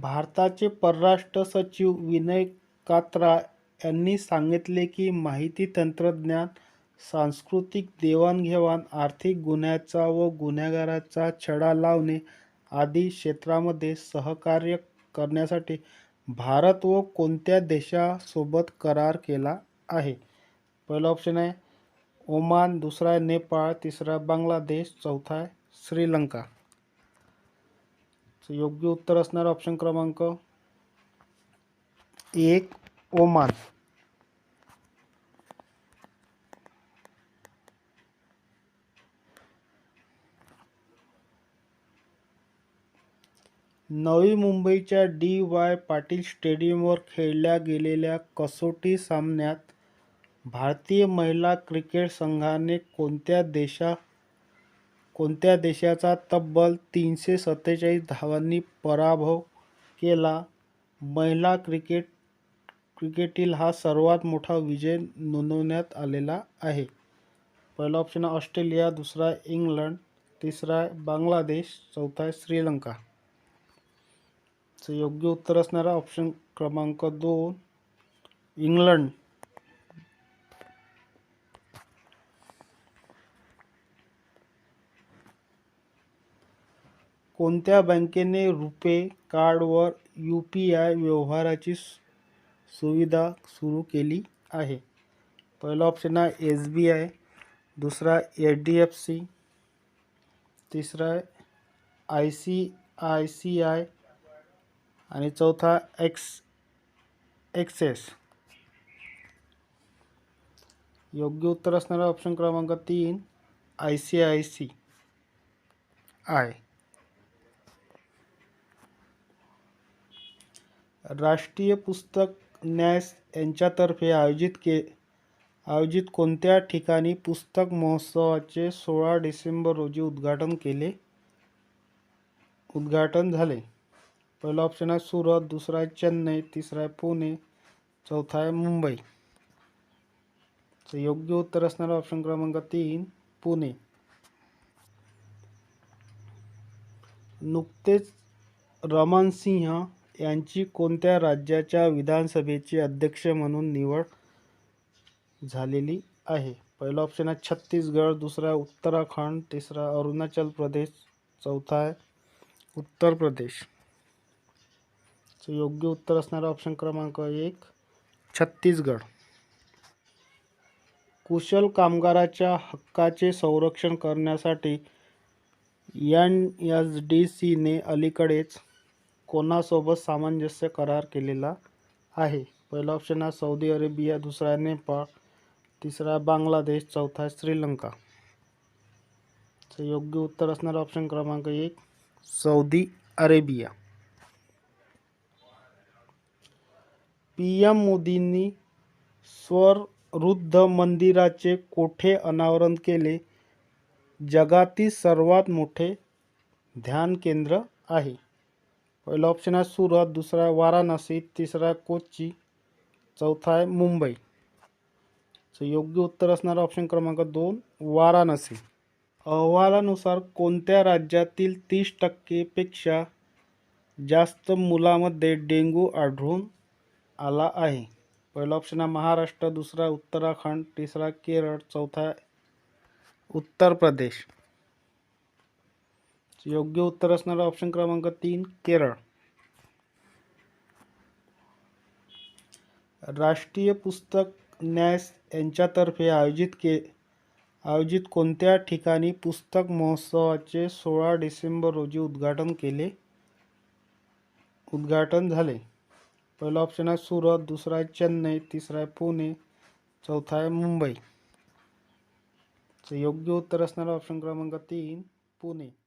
भारताचे परराष्ट्र सचिव विनय कात्रा यांनी सांगितले की माहिती तंत्रज्ञान, सांस्कृतिक देवाणघेवाण, आर्थिक गुन्ह्याचा व गुन्हेगाराचा छडा लावणे आदी क्षेत्रामध्ये सहकार्य करण्यासाठी भारत व कोणत्या देशासोबत करार केला आहे? पहिला ऑप्शन आहे ओमान, दुसरा आहे नेपाळ, तिसरा बांगलादेश, चौथा आहे श्रीलंका. योग्य उत्तर असणार ऑप्शन क्रमांक एक ओमान. नवी मुंबईच्या डी. वाय. पाटील स्टेडियमवर खेळल्या गेलेल्या कसोटी सामन्यात भारतीय महिला क्रिकेट संघाने कोणत्या कोणत्या देशाचा तब्बल तीनशे सत्तेचाळीस धावांनी पराभव केला? महिला क्रिकेट क्रिकेटील हा सर्वात मोठा विजय नोंदवण्यात आलेला आहे. पहिला ऑप्शन आहे ऑस्ट्रेलिया, दुसरा इंग्लंड, तिसरा आहे बांगलादेश, चौथा आहे श्रीलंका. योग्य उत्तर असणारा ऑप्शन क्रमांक दोन इंग्लंड. कोणत्या बँकेने रुपे कार्डवर यू.पी.आय व्यवहाराची सुविधा सुरू केली आहे? पहिला ऑप्शन आहे एस.बी.आय, दुसरा एच.डी.एफ.सी, तिसरा आहे आय.सी.आय.सी.आय आणि चौथा एक्स एक्सेस योग्य उत्तर असणारा ऑप्शन क्रमांक तीन I C I C I राष्ट्रीय पुस्तक न्यास यांच्यातर्फे आयोजित के आयोजित कोणत्या ठिकाणी पुस्तक महोत्सवाचे सोळा डिसेंबर रोजी उद्घाटन केले उद्घाटन झाले? पहिला ऑप्शन आहे सुरत, दुसरा आहे चेन्नई, तिसरा आहे पुणे, चौथा आहे मुंबई. योग्य उत्तर असणारा ऑप्शन क्रमांक तीन पुणे. नुकतेच रमण सिंह यांची कोणत्या राज्याच्या विधानसभेचे अध्यक्ष म्हणून निवड झालेली आहे? पहिला ऑप्शन आहे छत्तीसगड, दुसरा उत्तराखंड, तिसरा अरुणाचल प्रदेश, चौथा आहे उत्तर प्रदेश. योग्य उत्तर असणारा ऑप्शन क्रमांक एक छत्तीसगड. कुशल कामगाराच्या हक्काचे संरक्षण करण्यासाठी एन एस डी सीने अलीकडेच कोणासोबत सामंजस्य करार केलेला आहे? पहिला ऑप्शन आहे सौदी अरेबिया, दुसरा आहे नेपाळ, तिसरा बांगलादेश, चौथा आहे श्रीलंका. योग्य उत्तर असणारा ऑप्शन क्रमांक एक सौदी अरेबिया. पी एम मोदींनी स्वरवृद्ध मंदिराचे कोठे अनावरण केले? जगातील सर्वात मोठे ध्यान केंद्र आहे? पहिला ऑप्शन है सूरत दुसरा आहे वाराणसी, तिसरा आहे कोची, चौथा आहे मुंबई. योग्य उत्तर असणार ऑप्शन क्रमांक दोन वाराणसी. अहवालानुसार कोणत्या राज्यातील तीस टक्के पेक्षा जास्त मुलांमध्ये डेंग्यू आढळून आला आहे? पहिला ऑप्शन आहे महाराष्ट्र, दुसरा उत्तराखंड, तिसरा केरळ, चौथा उत्तर प्रदेश. योग्य उत्तर ऑप्शन क्रमांक तीन केरळ. राष्ट्रीय पुस्तक न्यास यांच्यातर्फे आयोजित के कोणत्या ठिकाणी पुस्तक महोत्सवाचे सोळा डिसेंबर रोजी उद्घाटन झाले? पहिला ऑप्शन आहे सुरत, दुसरा आहे चेन्नई, तिसरा आहे पुणे, चौथा आहे मुंबई. योग्य उत्तर ऑप्शन क्रमांक तीन पुणे.